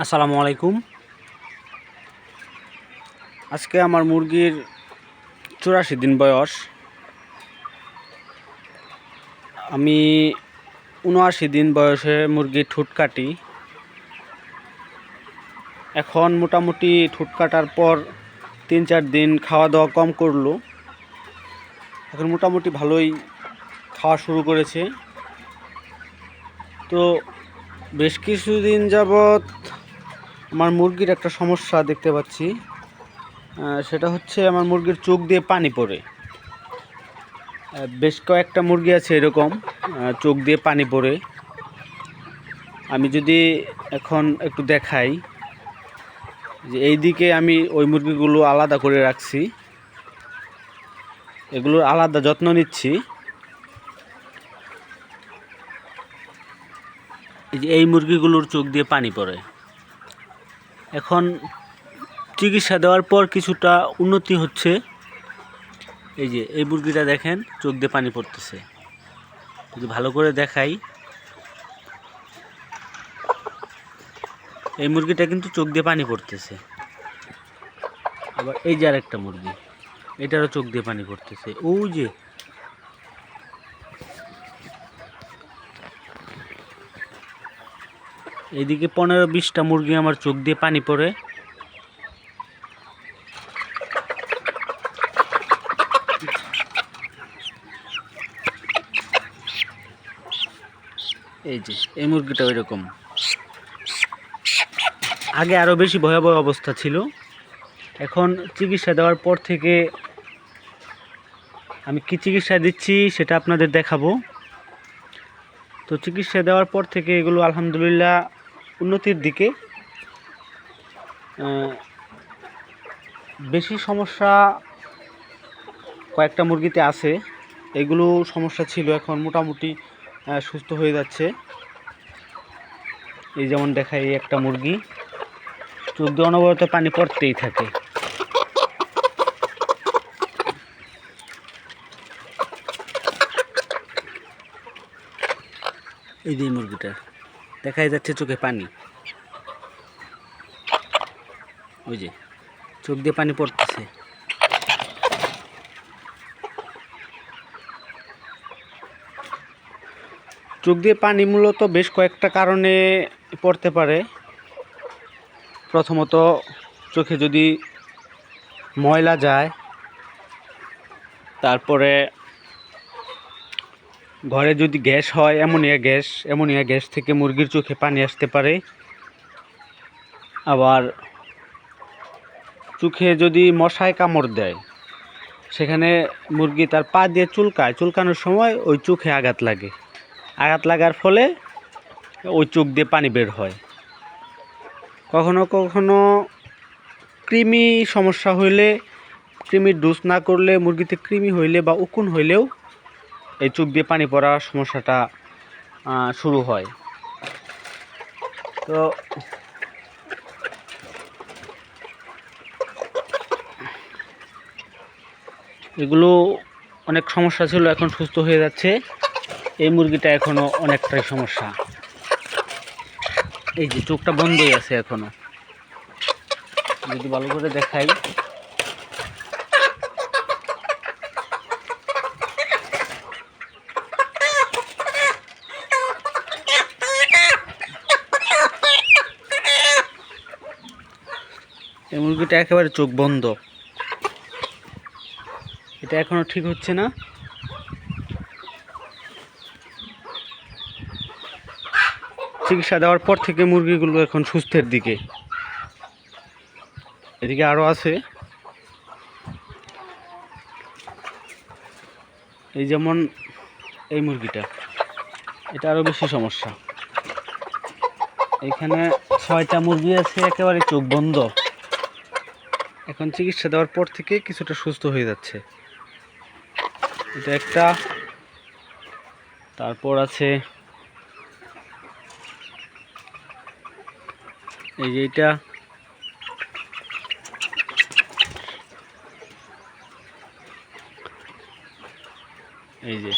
আসসালামু আলাইকুম। আজকে আমার মুরগির চুরাশি দিন বয়স। আমি উনআশি দিন বয়সে মুরগির ঠুট কাটি। এখন মোটামুটি ঠুট কাটার পর তিন চার দিন খাওয়া দাওয়া কম করল। এখন মোটামুটি ভালোই খাওয়া শুরু করেছে। তো বেশ কিছুদিন যাবৎ আমার মুরগির একটা সমস্যা দেখতে পাচ্ছি। সেটা হচ্ছে আমার মুরগির চোখ দিয়ে পানি পড়ে। বেশ কয়েকটা মুরগি আছে এরকম চোখ দিয়ে পানি পড়ে। আমি যদি এখন একটু দেখাই যে এই দিকে আমি ওই মুরগিগুলো আলাদা করে রাখছি। এগুলোর আলাদা যত্ন নিচ্ছি। এই মুরগিগুলোর চোখ দিয়ে পানি পড়ে। এখন চিকিৎসা দেওয়ার পর কিছুটা উন্নতি হচ্ছে। এই যে, এই মুরগিটা দেখেন, চোখ দিয়ে পানি পড়তেছে। যদি ভালো করে দেখাই। এই মুরগিটা কিন্তু চোখ দিয়ে পানি পড়তেছে। আবার এই যে আরেকটা মুরগি, এটারও চোখ দিয়ে পানি পড়তেছে। ওই যে এইদিকে পনেরো বিশটা মুরগি আমার চোখ দিয়ে পানি পড়ে। এই যে, এই মুরগিটা ওই রকম আগে আরও বেশি ভয়াবহ অবস্থা ছিল। এখন চিকিৎসা দেওয়ার পর থেকে আমি কি চিকিৎসা দিচ্ছি সেটা আপনাদের দেখাবো। তো চিকিৎসা দেওয়ার পর থেকে এগুলো আলহামদুলিল্লাহ উন্নতির দিকে বেশি সমস্যা কয়েকটা মুরগিতে আছে। এগুলো সমস্যা ছিল, এখন মোটামুটি সুস্থ হয়ে যাচ্ছে। এই যেমন দেখাই এই একটা মুরগি চোখ দিয়ে অনবরত পানি পড়তেই থাকে। এই যে মুরগিটা। দেখাই যাচ্ছে চোখে পানি। ওই যে, চোখ দিয়ে পানি পড়তেছে। চোখ দিয়ে পানি মূলত বেশ কয়েকটা কারণে পড়তে পারে। প্রথমত, চোখে যদি ময়লা যায়, তারপরে ঘরে যদি গ্যাস হয়, অ্যামোনিয়া গ্যাস অ্যামোনিয়া গ্যাস থেকে মুরগির চোখে পানি আসতে পারে। আবার চোখে যদি মশায় কামড় দেয়, সেখানে মুরগি তার পা দিয়ে চুলকায়। চুলকানোর সময় ওই চোখে আঘাত লাগে। আঘাত লাগার ফলে ওই চোখ দিয়ে পানি বের হয়। কখনো কখনো কৃমি সমস্যা হইলে, কৃমির ডোজ না করলে, মুরগিতে কৃমি হইলে বা উকুন হইলেও এই চোখ দিয়ে পানি পড়ার সমস্যাটা শুরু হয়। তো এগুলো অনেক সমস্যা ছিল, এখন সুস্থ হয়ে যাচ্ছে। এই মুরগিটা এখনও অনেকটাই সমস্যা। এই যে চোখটা বন্ধই আছে এখনও যদি ভালো করে দেখাই। এই মুরগিটা একেবারে চোখ বন্ধ। এটা এখনও ঠিক হচ্ছে না। চিকিৎসা দেওয়ার পর থেকে মুরগিগুলো এখন সুস্থের দিকে। এদিকে আরও আছে। এই যেমন এই মুরগিটা, এটা আরও বেশি সমস্যা। এখানে ছয়টা মুরগি আছে, একেবারে চোখ বন্ধ। এখন চিকিৎসা দেওয়ার পর থেকে কিছুটা সুস্থ হয়ে যাচ্ছে। এটা একটা। তারপর আছে। এই যে এটা। এই যে।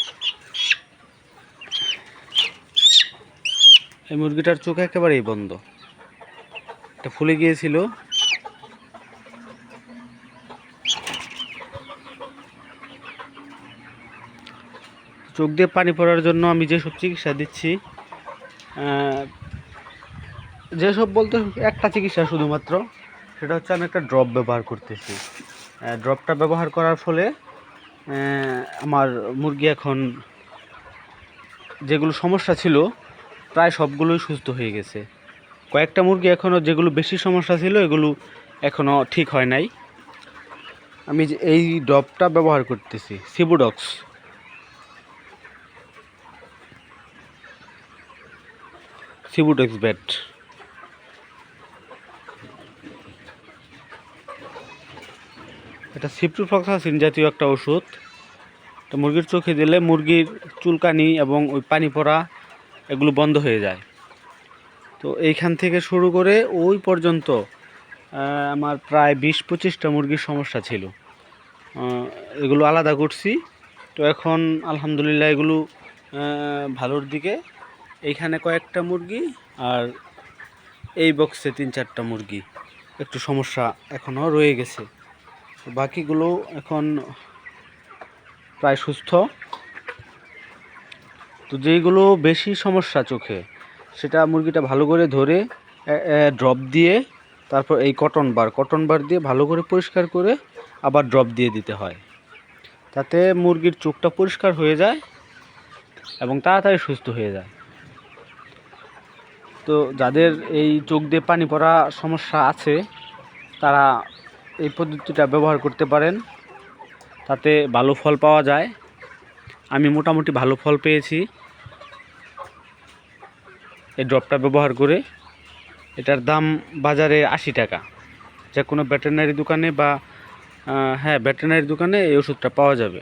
এই মুরগিটার চোখ একেবারেই বন্ধ। একটা ফুলে গিয়েছিল। চোখ দিয়ে পানি পড়ার জন্য আমি যেসব চিকিৎসা দিচ্ছি যেসব বলতে একটা চিকিৎসা শুধুমাত্র, সেটা হচ্ছে আমি একটা ড্রপ ব্যবহার করতেছি। ড্রপটা ব্যবহার করার ফলে আমার মুরগি এখন যেগুলো সমস্যা ছিল, প্রায় সবগুলোই সুস্থ হয়ে গেছে। কয়েকটা মুরগি এখনও যেগুলো বেশি সমস্যা ছিল, এগুলো এখনও ঠিক হয় নাই। আমি এই ড্রপটা ব্যবহার করতেছি সিবুডক্স সিবুডক্স ব্যাট এটা সিপ্রোফ্লক্সাসিন জাতীয় একটা ওষুধ। তো মুরগির চোখে দিলে মুরগির চুলকানি এবং ওই পানি পড়া এগুলো বন্ধ হয়ে যায়। তো এইখান থেকে শুরু করে ওই পর্যন্ত আমার প্রায় বিশ পঁচিশটা মুরগির সমস্যা ছিল। এগুলো আলাদা করছি। তো এখন আলহামদুলিল্লাহ এগুলো ভালোর দিকে এইখানে কয়েকটা মুরগি আর এই বক্সে তিন চারটা মুরগি। একটু সমস্যা এখনও রয়ে গেছে। বাকিগুলো এখন প্রায় সুস্থ। তো যেইগুলো বেশি সমস্যা চোখে, সেটা মুরগিটা ভালো করে ধরে ড্রপ দিয়ে, তারপর এই কটন বার কটন বার দিয়ে ভালো করে পরিষ্কার করে আবার ড্রপ দিয়ে দিতে হয়। তাতে মুরগির চোখটা পরিষ্কার হয়ে যায় এবং তাড়াতাড়ি সুস্থ হয়ে যায়। তো যাদের এই চোখ দিয়ে পানি পড়া সমস্যা আছে, তারা এই পদ্ধতিটা ব্যবহার করতে পারেন। তাতে ভালো ফল পাওয়া যায়। আমি মোটামুটি ভালো ফল পেয়েছি। এই ড্রপটা ব্যবহার করে। এটার দাম বাজারে আশি টাকা। যে কোনো ভেটেরিনারি দোকানে বা হ্যাঁ ভেটেরিনারি দোকানে এই ওষুধটা পাওয়া যাবে।